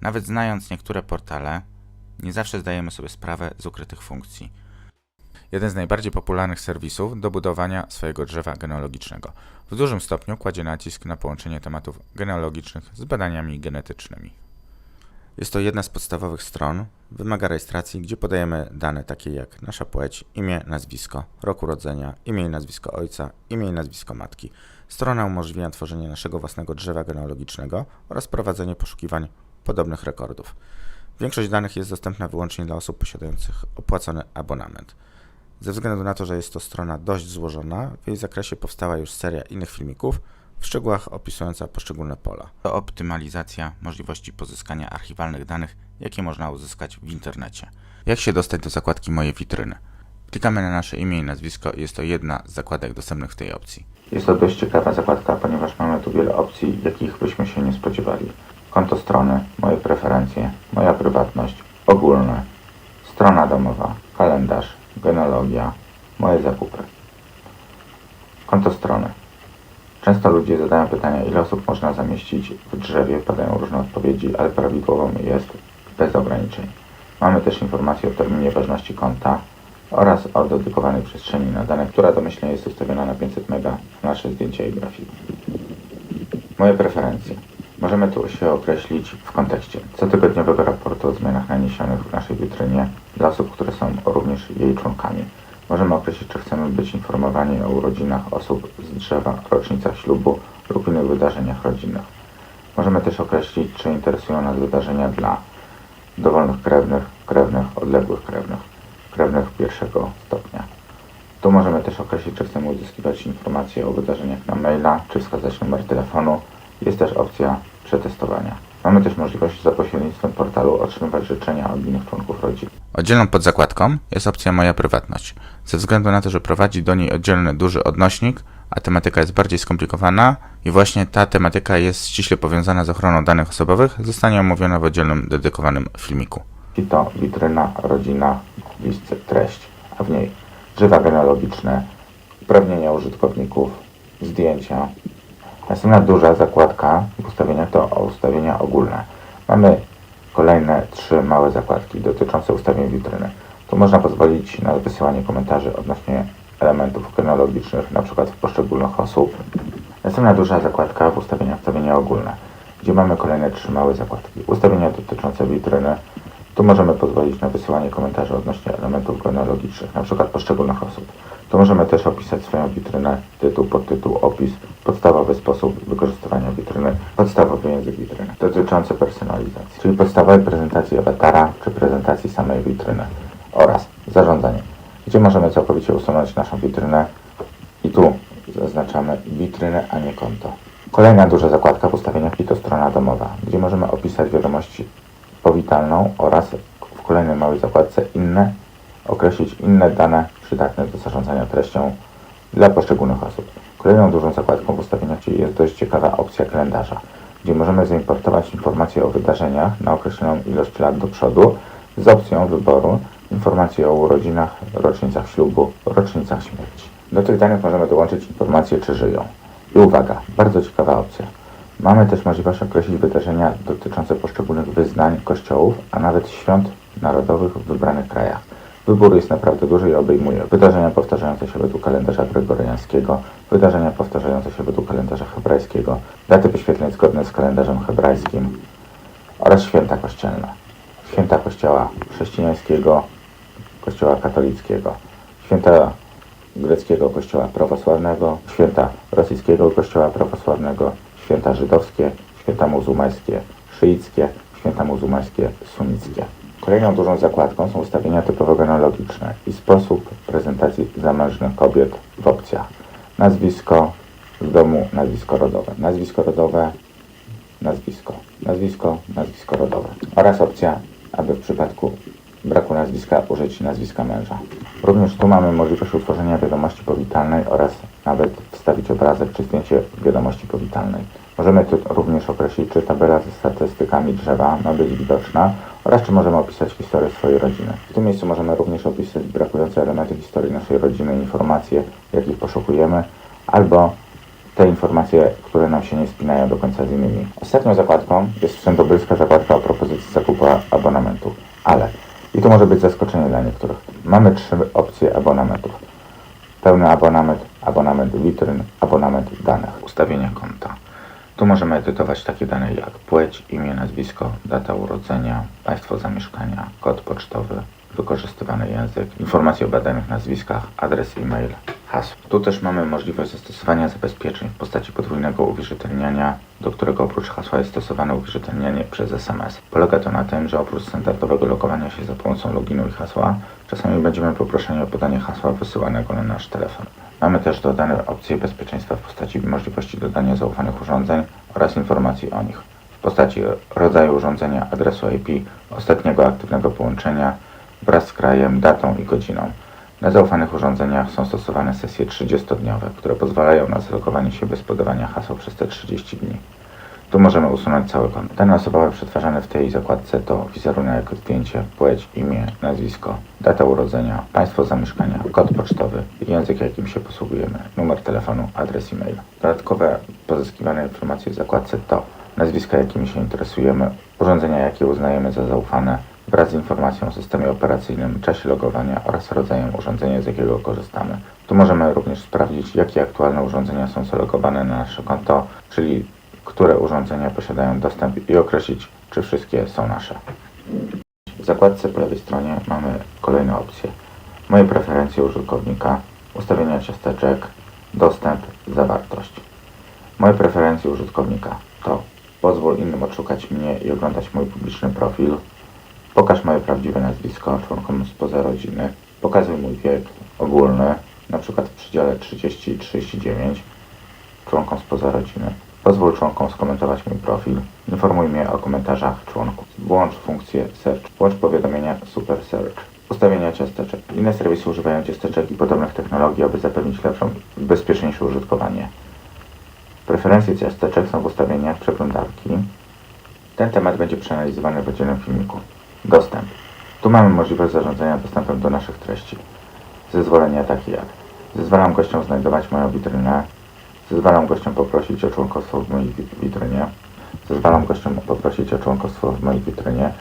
Nawet znając niektóre portale, nie zawsze zdajemy sobie sprawę z ukrytych funkcji. Jeden z najbardziej popularnych serwisów do budowania swojego drzewa genealogicznego. W dużym stopniu kładzie nacisk na połączenie tematów genealogicznych z badaniami genetycznymi. Jest to jedna z podstawowych stron, wymaga rejestracji, gdzie podajemy dane takie jak nasza płeć, imię, nazwisko, rok urodzenia, imię i nazwisko ojca, imię i nazwisko matki. Strona umożliwia tworzenie naszego własnego drzewa genealogicznego oraz prowadzenie poszukiwań podobnych rekordów. Większość danych jest dostępna wyłącznie dla osób posiadających opłacony abonament. Ze względu na to, że jest to strona dość złożona, w jej zakresie powstała już seria innych filmików, w szczegółach opisująca poszczególne pola. To optymalizacja możliwości pozyskania archiwalnych danych, jakie można uzyskać w internecie. Jak się dostać do zakładki Moje witryny? Klikamy na nasze imię i nazwisko i jest to jedna z zakładek dostępnych w tej opcji. Jest to dość ciekawa zakładka, ponieważ mamy tu wiele opcji, jakich byśmy się nie spodziewali. Konto strony, moje preferencje, moja prywatność, ogólne, strona domowa, kalendarz, genealogia, moje zakupy. Konto strony. Często ludzie zadają pytania, ile osób można zamieścić w drzewie, padają różne odpowiedzi, ale prawidłową jest bez ograniczeń. Mamy też informacje o terminie ważności konta oraz o dedykowanej przestrzeni na dane, która domyślnie jest ustawiona na 500 MB na nasze zdjęcia i grafiki. Moje preferencje. Możemy tu się określić w kontekście cotygodniowego raportu o zmianach naniesionych w naszej witrynie dla osób, które są również jej członkami. Możemy określić, czy chcemy być informowani o urodzinach osób z drzewa, rocznicach ślubu lub innych wydarzeniach rodzinnych. Możemy też określić, czy interesują nas wydarzenia dla dowolnych krewnych, krewnych, odległych krewnych, krewnych pierwszego stopnia. Tu możemy też określić, czy chcemy uzyskiwać informacje o wydarzeniach na maila, czy wskazać numer telefonu. Jest też opcja przetestowania. Mamy też możliwość za pośrednictwem portalu otrzymywać życzenia od innych członków rodziny. Oddzielną podzakładką jest opcja Moja prywatność. Ze względu na to, że prowadzi do niej oddzielny duży odnośnik, a tematyka jest bardziej skomplikowana i właśnie ta tematyka jest ściśle powiązana z ochroną danych osobowych, zostanie omówiona w oddzielnym dedykowanym filmiku. I to witryna, rodzina, list, treść, a w niej drzewa genealogiczne, uprawnienia użytkowników, zdjęcia. Następna duża zakładka w ustawieniach to ustawienia ogólne. Mamy kolejne trzy małe zakładki dotyczące ustawień witryny. Tu można pozwolić na wysyłanie komentarzy odnośnie elementów genealogicznych, np. w poszczególnych osób. Następna duża zakładka w ustawieniach ustawienia ogólne, gdzie mamy kolejne trzy małe zakładki. Ustawienia dotyczące witryny. Tu możemy pozwolić na wysyłanie komentarzy odnośnie elementów genealogicznych, np. poszczególnych osób. Tu możemy też opisać swoją witrynę, tytuł, podtytuł, opis, podstawowy sposób wykorzystywania witryny, podstawowy język witryny, dotyczący personalizacji, czyli podstawowej prezentacji awatara czy prezentacji samej witryny oraz zarządzanie, gdzie możemy całkowicie usunąć naszą witrynę i tu zaznaczamy witrynę, a nie konto. Kolejna duża zakładka w ustawieniach to strona domowa, gdzie możemy opisać wiadomości powitalną oraz w kolejnej małej zakładce inne, określić inne dane przydatne do zarządzania treścią dla poszczególnych osób. Kolejną dużą zakładką w ustawieniach jest dość ciekawa opcja kalendarza, gdzie możemy zaimportować informacje o wydarzeniach na określoną ilość lat do przodu z opcją wyboru informacji o urodzinach, rocznicach ślubu, rocznicach śmierci. Do tych danych możemy dołączyć informacje, czy żyją. I uwaga, bardzo ciekawa opcja. Mamy też możliwość określić wydarzenia dotyczące poszczególnych wyznań kościołów, a nawet świąt narodowych w wybranych krajach. Wybór jest naprawdę duży i obejmuje wydarzenia powtarzające się według kalendarza gregoriańskiego, wydarzenia powtarzające się według kalendarza hebrajskiego, daty wyświetleń zgodne z kalendarzem hebrajskim oraz święta kościelne. Święta kościoła chrześcijańskiego, kościoła katolickiego, święta greckiego kościoła prawosławnego, święta rosyjskiego kościoła prawosławnego, święta żydowskie, święta muzułmańskie, szyickie, święta muzułmańskie, sunnickie. Kolejną dużą zakładką są ustawienia typowo genealogiczne i sposób prezentacji zamężnych kobiet w opcjach. Nazwisko w domu, nazwisko rodowe. Nazwisko rodowe, nazwisko. Nazwisko, nazwisko rodowe. Oraz opcja, aby w przypadku braku nazwiska użyć nazwiska męża. Również tu mamy możliwość utworzenia wiadomości powitalnej oraz nawet wstawić obrazek czy zdjęcie wiadomości powitalnej. Możemy tu również określić, czy tabela ze statystykami drzewa ma być widoczna oraz czy możemy opisać historię swojej rodziny. W tym miejscu możemy również opisać brakujące elementy historii naszej rodziny, informacje, jakich poszukujemy, albo te informacje, które nam się nie spinają do końca z innymi. Ostatnią zakładką jest wszędobylska zakładka o propozycji zakupu abonamentu. Ale, i to może być zaskoczenie dla niektórych, mamy trzy opcje abonamentów. Pełny abonament, abonament witryn, abonament danych, ustawienia konta. Tu możemy edytować takie dane jak płeć, imię, nazwisko, data urodzenia, państwo zamieszkania, kod pocztowy, wykorzystywany język, informacje o badanych nazwiskach, adres e-mail, hasło. Tu też mamy możliwość zastosowania zabezpieczeń w postaci podwójnego uwierzytelniania, do którego oprócz hasła jest stosowane uwierzytelnianie przez SMS. Polega to na tym, że oprócz standardowego logowania się za pomocą loginu i hasła, czasami będziemy poproszeni o podanie hasła wysyłanego na nasz telefon. Mamy też dodane opcje bezpieczeństwa w postaci możliwości dodania zaufanych urządzeń oraz informacji o nich w postaci rodzaju urządzenia, adresu IP, ostatniego aktywnego połączenia wraz z krajem, datą i godziną. Na zaufanych urządzeniach są stosowane sesje 30-dniowe, które pozwalają na zalogowanie się bez podawania haseł przez te 30 dni. Tu możemy usunąć cały konto. Dane osobowe przetwarzane w tej zakładce to wizerunek, zdjęcie, płeć, imię, nazwisko, data urodzenia, państwo zamieszkania, kod pocztowy, język jakim się posługujemy, numer telefonu, adres e-mail. Dodatkowe pozyskiwane informacje w zakładce to nazwiska jakimi się interesujemy, urządzenia jakie uznajemy za zaufane, wraz z informacją o systemie operacyjnym, czasie logowania oraz rodzajem urządzenia, z jakiego korzystamy. Tu możemy również sprawdzić, jakie aktualne urządzenia są zalogowane na nasze konto, czyli które urządzenia posiadają dostęp i określić, czy wszystkie są nasze. W zakładce po lewej stronie mamy kolejne opcje. Moje preferencje użytkownika, ustawienia ciasteczek, dostęp, zawartość. Moje preferencje użytkownika to pozwól innym odszukać mnie i oglądać mój publiczny profil, pokaż moje prawdziwe nazwisko członkom spoza rodziny, pokazuj mój wiek ogólny, przykład w przedziale 30 i 39 członkom spoza rodziny. Pozwól członkom skomentować mój profil. Informuj mnie o komentarzach członków. Włącz funkcję Search. Włącz powiadomienia Super Search. Ustawienia ciasteczek. Inne serwisy używają ciasteczek i podobnych technologii, aby zapewnić lepsze bezpieczniejsze użytkowanie. Preferencje ciasteczek są w ustawieniach przeglądarki. Ten temat będzie przeanalizowany w oddzielnym filmiku. Dostęp. Tu mamy możliwość zarządzania dostępem do naszych treści. Zezwolenia takie jak Zezwalam gościom znajdować moją witrynę. Zezwalam gościom poprosić o członkostwo w mojej wi- witrynie. Zezwalam gościom poprosić o członkostwo w mojej witrynie.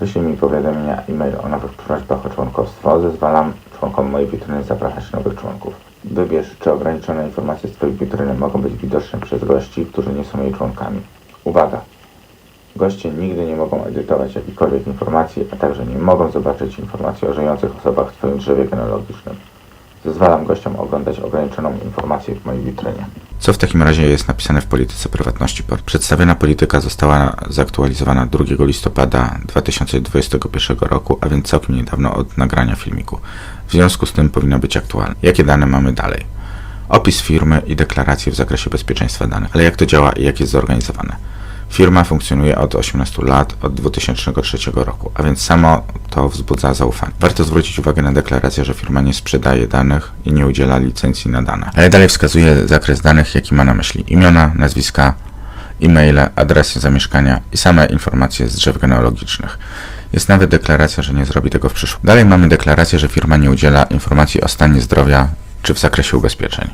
Wyślij mi powiadomienia e-mail o nowych prośbach o członkostwo. Zezwalam członkom mojej witryny zapraszać nowych członków. Wybierz, czy ograniczone informacje z Twojej witryny mogą być widoczne przez gości, którzy nie są jej członkami. Uwaga! Goście nigdy nie mogą edytować jakichkolwiek informacji, a także nie mogą zobaczyć informacji o żyjących osobach w Twoim drzewie genealogicznym. Zezwalam gościom oglądać ograniczoną informację w mojej witrynie. Co w takim razie jest napisane w polityce prywatności? Przedstawiona polityka została zaktualizowana 2 listopada 2021 roku, a więc całkiem niedawno od nagrania filmiku. W związku z tym powinna być aktualna. Jakie dane mamy dalej? Opis firmy i deklaracje w zakresie bezpieczeństwa danych. Ale jak to działa i jak jest zorganizowane? Firma funkcjonuje od 18 lat, od 2003 roku, a więc samo to wzbudza zaufanie. Warto zwrócić uwagę na deklarację, że firma nie sprzedaje danych i nie udziela licencji na dane. Ale dalej wskazuje zakres danych, jaki ma na myśli. Imiona, nazwiska, e-maile, adresy zamieszkania i same informacje z drzew genealogicznych. Jest nawet deklaracja, że nie zrobi tego w przyszłości. Dalej mamy deklarację, że firma nie udziela informacji o stanie zdrowia czy w zakresie ubezpieczeń.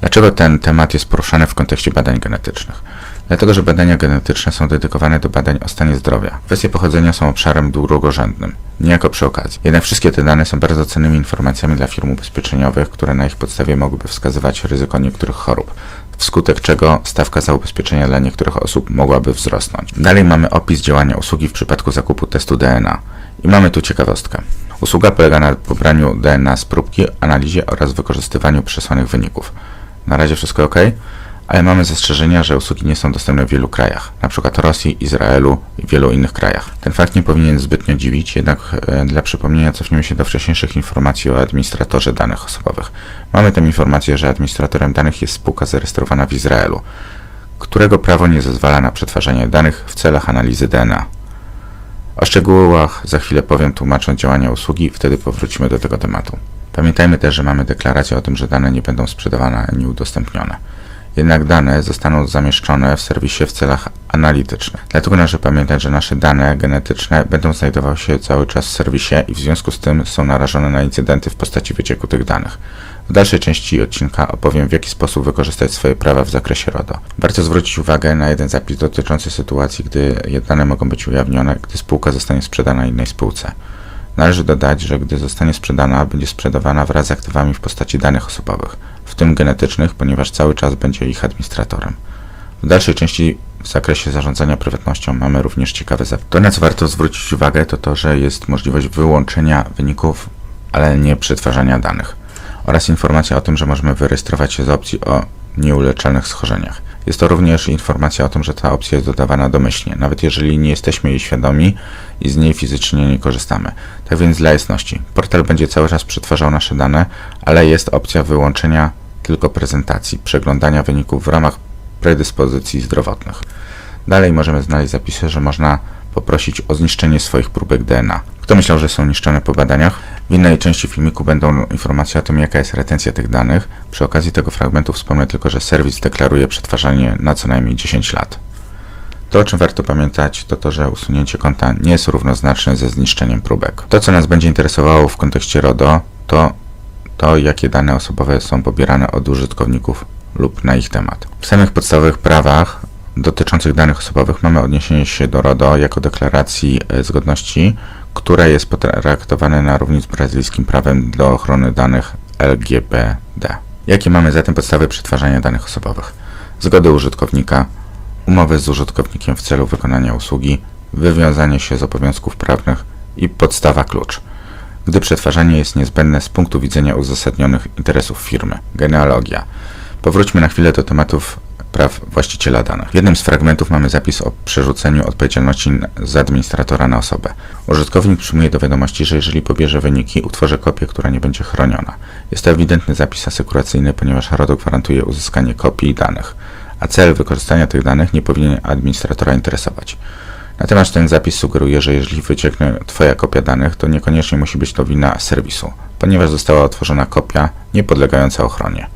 Dlaczego ten temat jest poruszany w kontekście badań genetycznych? Dlatego, że badania genetyczne są dedykowane do badań o stanie zdrowia. Kwestie pochodzenia są obszarem drugorzędnym, niejako przy okazji. Jednak wszystkie te dane są bardzo cennymi informacjami dla firm ubezpieczeniowych, które na ich podstawie mogłyby wskazywać ryzyko niektórych chorób, wskutek czego stawka za ubezpieczenia dla niektórych osób mogłaby wzrosnąć. Dalej mamy opis działania usługi w przypadku zakupu testu DNA. I mamy tu ciekawostkę. Usługa polega na pobraniu DNA z próbki, analizie oraz wykorzystywaniu przesłanych wyników. Na razie wszystko ok, ale mamy zastrzeżenia, że usługi nie są dostępne w wielu krajach, np. Rosji, Izraelu i wielu innych krajach. Ten fakt nie powinien zbytnio dziwić, jednak e, dla przypomnienia cofniemy się do wcześniejszych informacji o administratorze danych osobowych. Mamy tam informację, że administratorem danych jest spółka zarejestrowana w Izraelu, którego prawo nie zezwala na przetwarzanie danych w celach analizy DNA. O szczegółach za chwilę powiem tłumacząc działania usługi, wtedy powrócimy do tego tematu. Pamiętajmy też, że mamy deklarację o tym, że dane nie będą sprzedawane ani udostępnione. Jednak dane zostaną zamieszczone w serwisie w celach analitycznych. Dlatego należy pamiętać, że nasze dane genetyczne będą znajdowały się cały czas w serwisie i w związku z tym są narażone na incydenty w postaci wycieku tych danych. W dalszej części odcinka opowiem, w jaki sposób wykorzystać swoje prawa w zakresie RODO. Warto zwrócić uwagę na jeden zapis dotyczący sytuacji, gdy dane mogą być ujawnione, gdy spółka zostanie sprzedana innej spółce. Należy dodać, że gdy zostanie sprzedana, będzie sprzedawana wraz z aktywami w postaci danych osobowych, w tym genetycznych, ponieważ cały czas będzie ich administratorem. W dalszej części w zakresie zarządzania prywatnością mamy również ciekawe zapis. To, na co warto zwrócić uwagę, to to, że jest możliwość wyłączenia wyników, ale nie przetwarzania danych oraz informacja o tym, że możemy wyrejestrować się z opcji o nieuleczalnych schorzeniach. Jest to również informacja o tym, że ta opcja jest dodawana domyślnie, nawet jeżeli nie jesteśmy jej świadomi i z niej fizycznie nie korzystamy. Tak więc dla jasności, portal będzie cały czas przetwarzał nasze dane, ale jest opcja wyłączenia tylko prezentacji, przeglądania wyników w ramach predyspozycji zdrowotnych. Dalej możemy znaleźć zapisy, że można poprosić o zniszczenie swoich próbek DNA. Kto myślał, że są niszczone po badaniach? W innej części filmiku będą informacje o tym, jaka jest retencja tych danych. Przy okazji tego fragmentu wspomnę tylko, że serwis deklaruje przetwarzanie na co najmniej 10 lat. To, o czym warto pamiętać, to to, że usunięcie konta nie jest równoznaczne ze zniszczeniem próbek. To, co nas będzie interesowało w kontekście RODO, to to, jakie dane osobowe są pobierane od użytkowników lub na ich temat. W samych podstawowych prawach dotyczących danych osobowych mamy odniesienie się do RODO jako deklaracji e, zgodności, które jest potraktowane na równi z brazylijskim prawem do ochrony danych LGPD. Jakie mamy zatem podstawy przetwarzania danych osobowych? Zgody użytkownika, umowy z użytkownikiem w celu wykonania usługi, wywiązanie się z obowiązków prawnych i podstawa klucz. Gdy przetwarzanie jest niezbędne z punktu widzenia uzasadnionych interesów firmy. Genealogia. Powróćmy na chwilę do tematów praw właściciela danych. W jednym z fragmentów mamy zapis o przerzuceniu odpowiedzialności z administratora na osobę. Użytkownik przyjmuje do wiadomości, że jeżeli pobierze wyniki, utworzy kopię, która nie będzie chroniona. Jest to ewidentny zapis asekuracyjny, ponieważ RODO gwarantuje uzyskanie kopii danych, a cel wykorzystania tych danych nie powinien administratora interesować. Natomiast ten zapis sugeruje, że jeżeli wycieknie Twoja kopia danych, to niekoniecznie musi być to wina serwisu, ponieważ została otworzona kopia nie podlegająca ochronie.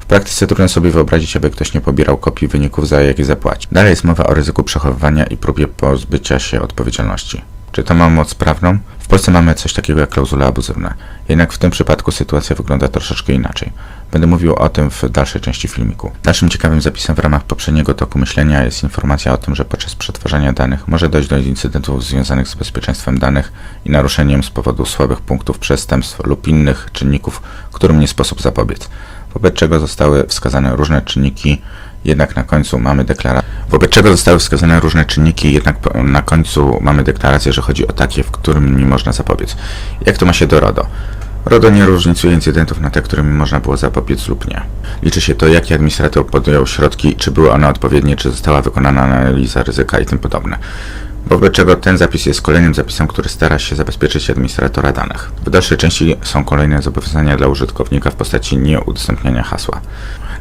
W praktyce trudno sobie wyobrazić, aby ktoś nie pobierał kopii wyników, za jakie zapłaci. Dalej jest mowa o ryzyku przechowywania i próbie pozbycia się odpowiedzialności. Czy to ma moc prawną? W Polsce mamy coś takiego jak klauzule abuzywne. Jednak w tym przypadku sytuacja wygląda troszeczkę inaczej. Będę mówił o tym w dalszej części filmiku. Dalszym ciekawym zapisem w ramach poprzedniego toku myślenia jest informacja o tym, że podczas przetwarzania danych może dojść do incydentów związanych z bezpieczeństwem danych i naruszeniem z powodu słabych punktów przestępstw lub innych czynników, którym nie sposób zapobiec. Wobec czego zostały wskazane różne czynniki, jednak na końcu mamy deklarację. Wobec czego zostały wskazane różne czynniki, jednak na końcu mamy deklarację, że chodzi o takie, w którym nie można zapobiec. Jak to ma się do RODO? RODO nie różnicuje incydentów na te, którym można było zapobiec lub nie. Liczy się to, jaki administrator podjął środki, czy były one odpowiednie, czy została wykonana analiza ryzyka i tym podobne. Wobec czego ten zapis jest kolejnym zapisem, który stara się zabezpieczyć administratora danych. W dalszej części są kolejne zobowiązania dla użytkownika w postaci nieudostępniania hasła.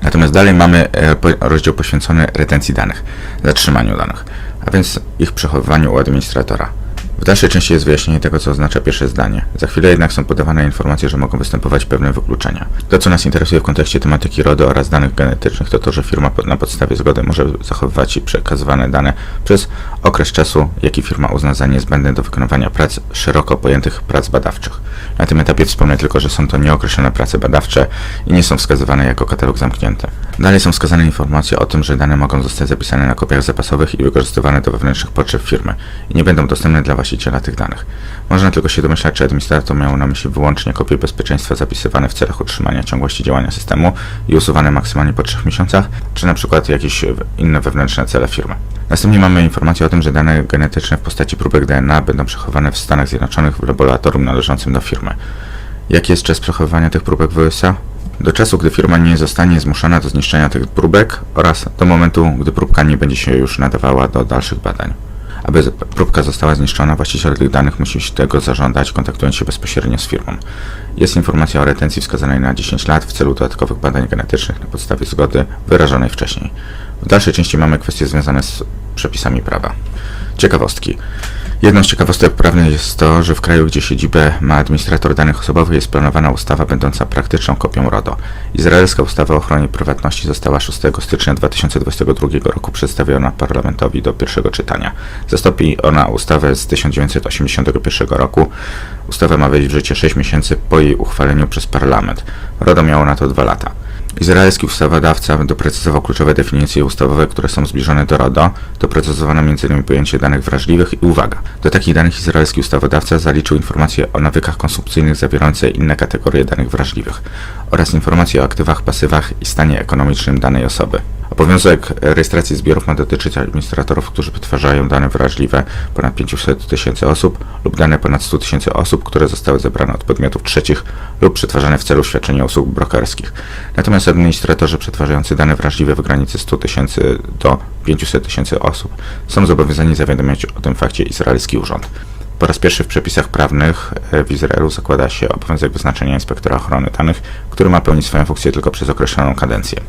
Natomiast dalej mamy e, rozdział poświęcony retencji danych, zatrzymaniu danych, a więc ich przechowywaniu u administratora. W dalszej części jest wyjaśnienie tego, co oznacza pierwsze zdanie. Za chwilę jednak są podawane informacje, że mogą występować pewne wykluczenia. To, co nas interesuje w kontekście tematyki RODO oraz danych genetycznych, to to, że firma na podstawie zgody może zachowywać i przekazywane dane przez okres czasu, jaki firma uzna za niezbędny do wykonywania prac szeroko pojętych prac badawczych. Na tym etapie wspomnę tylko, że są to nieokreślone prace badawcze i nie są wskazywane jako katalog zamknięty. Dalej są wskazane informacje o tym, że dane mogą zostać zapisane na kopiach zapasowych i wykorzystywane do wewnętrznych potrzeb firmy i nie będą dostępne dla właściciela tych danych. Można tylko się domyślać, czy administrator miał na myśli wyłącznie kopie bezpieczeństwa zapisywane w celach utrzymania ciągłości działania systemu i usuwane maksymalnie po 3 miesiącach, czy na przykład jakieś inne wewnętrzne cele firmy. Następnie mamy informację o tym, że dane genetyczne w postaci próbek DNA będą przechowane w Stanach Zjednoczonych w laboratorium należącym do firmy. Jaki jest czas przechowywania tych próbek w USA? Do czasu, gdy firma nie zostanie zmuszona do zniszczenia tych próbek oraz do momentu, gdy próbka nie będzie się już nadawała do dalszych badań. Aby próbka została zniszczona, właściciel tych danych musi tego zażądać, kontaktując się bezpośrednio z firmą. Jest informacja o retencji wskazanej na 10 lat w celu dodatkowych badań genetycznych na podstawie zgody wyrażonej wcześniej. W dalszej części mamy kwestie związane z przepisami prawa. Ciekawostki. Jedną z ciekawostek prawnych jest to, że w kraju, gdzie siedzibę ma administrator danych osobowych, jest planowana ustawa będąca praktyczną kopią RODO. Izraelska ustawa o ochronie prywatności została 6 stycznia 2022 roku przedstawiona parlamentowi do pierwszego czytania. Zastąpi ona ustawę z 1981 roku. Ustawa ma wejść w życie 6 miesięcy po jej uchwaleniu przez parlament. RODO miało na to 2 lata. Izraelski ustawodawca doprecyzował kluczowe definicje ustawowe, które są zbliżone do RODO. Doprecyzowano m.in. pojęcie danych wrażliwych i uwaga. Do takich danych izraelski ustawodawca zaliczył informacje o nawykach konsumpcyjnych zawierające inne kategorie danych wrażliwych oraz informacje o aktywach, pasywach i stanie ekonomicznym danej osoby. Obowiązek rejestracji zbiorów ma dotyczyć administratorów, którzy wytwarzają dane wrażliwe ponad 500 tysięcy osób lub dane ponad 100 tysięcy osób, które zostały zebrane od podmiotów trzecich lub przetwarzane w celu świadczenia usług brokerskich. Natomiast administratorzy przetwarzający dane wrażliwe w granicy 100 tysięcy do 500 tysięcy osób są zobowiązani zawiadomiać o tym fakcie izraelski urząd. Po raz pierwszy w przepisach prawnych e, w Izraelu zakłada się obowiązek wyznaczenia inspektora ochrony danych, który ma pełnić swoją funkcję tylko przez określoną kadencję.